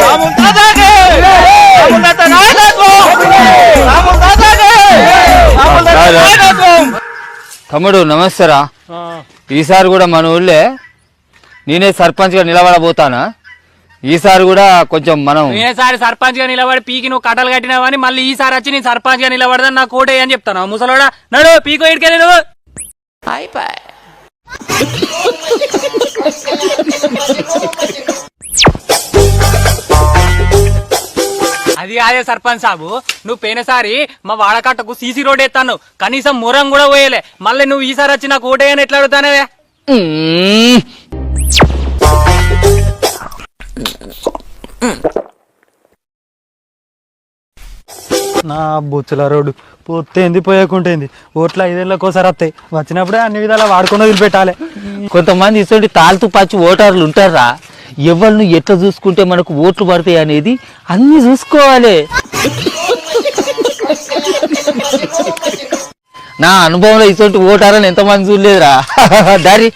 రాముల్ తాతాకి రాముల్ నాయకత్వం రాముల్ తాతాకి రాముల్ తాత నాయకత్వం తమ్ముడు నమస్తేరా. ఈసారి కూడా మన ఊళ్ళే నేనే సర్పంచ్గా నిలబడబోతానా? ఈసారి కూడా కొంచెం మనం ఈసారి సర్పంచ్గా నిలబడి పీకి నువ్వు కట్టలు కట్టినావని మళ్ళీ ఈసారి వచ్చి నేను సర్పంచ్గా నిలబడదని నాకు కోటే అని చెప్తాను. ముసలోడా నడు పీకో ఇడికెళ్ళి నువ్వు. అది కాదే సర్పంచ్ సాబు నువ్వు పోయినసారి మా వాడకట్టకు సీసీ రోడ్ ఎత్తాను. కనీసం మురం కూడా పోయలే. మళ్ళీ నువ్వు ఈసారి వచ్చి నాకు ఓటే అని ఎట్లా అడుగుతానే. నా బొచ్చుల రోడ్డు పోతేంది పోయకుంటేంది. ఓట్ల ఐదేళ్ళకి ఒకసారి వస్తాయి వచ్చినప్పుడే అన్ని విధాలా వాడుకొని వదిలిపెట్టాలి. కొంతమంది ఇటువంటి తాలుతూ పచ్చి ఓటర్లు ఉంటారా ఎవరిని ఎట్లా చూసుకుంటే మనకు ఓట్లు పడతాయి అనేది అన్ని చూసుకోవాలి. నా అనుభవంలో ఇటువంటి ఓటారని ఎంతమంది చూడలేదురా. దారి.